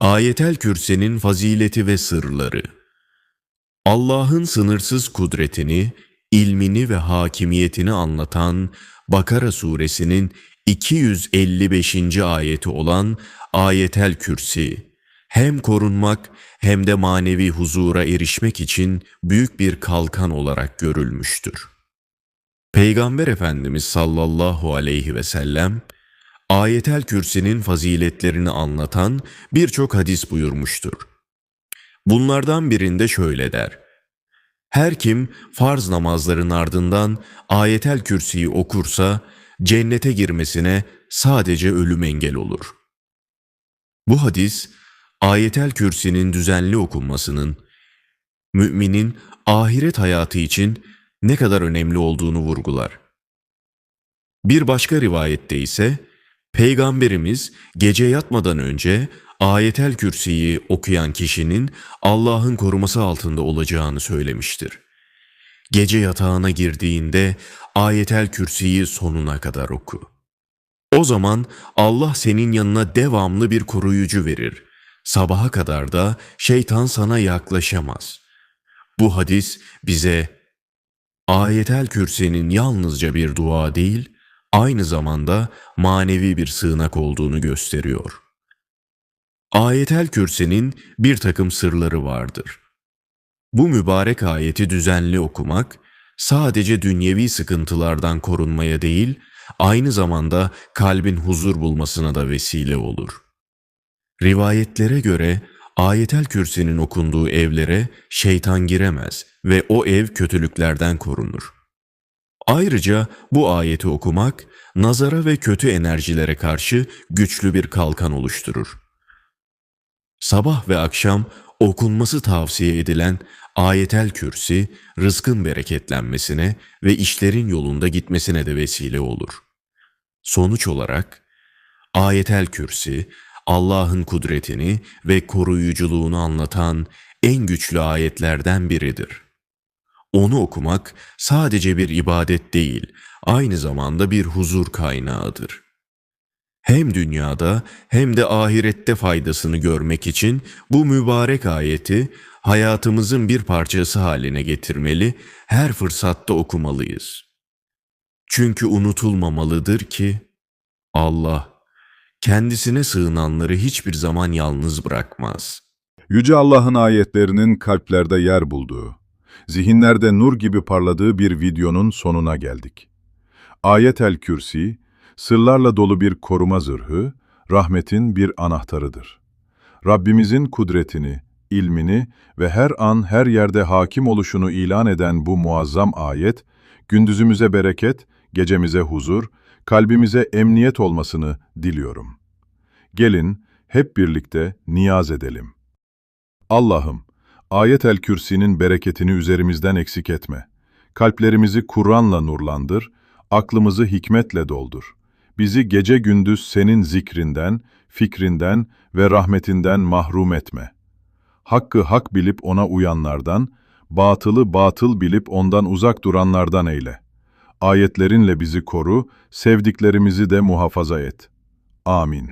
Ayetel Kürsi'nin fazileti ve sırları Allah'ın sınırsız kudretini, ilmini ve hakimiyetini anlatan Bakara suresinin 255. ayeti olan Ayetel Kürsi, hem korunmak hem de manevi huzura erişmek için büyük bir kalkan olarak görülmüştür. Peygamber Efendimiz sallallahu aleyhi ve sellem, Ayetel Kürsi'nin faziletlerini anlatan birçok hadis buyurmuştur. Bunlardan birinde şöyle der. Her kim farz namazların ardından Ayetel Kürsi'yi okursa cennete girmesine sadece ölüm engel olur. Bu hadis Ayetel Kürsi'nin düzenli okunmasının müminin ahiret hayatı için ne kadar önemli olduğunu vurgular. Bir başka rivayette ise Peygamberimiz gece yatmadan önce Ayetel Kürsi'yi okuyan kişinin Allah'ın koruması altında olacağını söylemiştir. Gece yatağına girdiğinde Ayetel Kürsi'yi sonuna kadar oku. O zaman Allah senin yanına devamlı bir koruyucu verir. Sabaha kadar da şeytan sana yaklaşamaz. Bu hadis bize Ayetel Kürsi'nin yalnızca bir dua değil, aynı zamanda manevi bir sığınak olduğunu gösteriyor. Ayetel Kürsi'nin bir takım sırları vardır. Bu mübarek ayeti düzenli okumak, sadece dünyevi sıkıntılardan korunmaya değil, aynı zamanda kalbin huzur bulmasına da vesile olur. Rivayetlere göre Ayetel Kürsi'nin okunduğu evlere şeytan giremez ve o ev kötülüklerden korunur. Ayrıca bu ayeti okumak, nazara ve kötü enerjilere karşı güçlü bir kalkan oluşturur. Sabah ve akşam okunması tavsiye edilen Ayetel Kürsi, rızkın bereketlenmesine ve işlerin yolunda gitmesine de vesile olur. Sonuç olarak, Ayetel Kürsi, Allah'ın kudretini ve koruyuculuğunu anlatan en güçlü ayetlerden biridir. Onu okumak sadece bir ibadet değil, aynı zamanda bir huzur kaynağıdır. Hem dünyada hem de ahirette faydasını görmek için bu mübarek ayeti hayatımızın bir parçası haline getirmeli, her fırsatta okumalıyız. Çünkü unutulmamalıdır ki Allah kendisine sığınanları hiçbir zaman yalnız bırakmaz. Yüce Allah'ın ayetlerinin kalplerde yer bulduğu, zihinlerde nur gibi parladığı bir videonun sonuna geldik. Ayetel Kürsi, sırlarla dolu bir koruma zırhı, rahmetin bir anahtarıdır. Rabbimizin kudretini, ilmini ve her an her yerde hakim oluşunu ilan eden bu muazzam ayet, gündüzümüze bereket, gecemize huzur, kalbimize emniyet olmasını diliyorum. Gelin hep birlikte niyaz edelim. Allah'ım, Ayetel Kürsi'nin bereketini üzerimizden eksik etme. Kalplerimizi Kur'an'la nurlandır, aklımızı hikmetle doldur. Bizi gece gündüz senin zikrinden, fikrinden ve rahmetinden mahrum etme. Hakkı hak bilip ona uyanlardan, batılı batıl bilip ondan uzak duranlardan eyle. Ayetlerinle bizi koru, sevdiklerimizi de muhafaza et. Amin.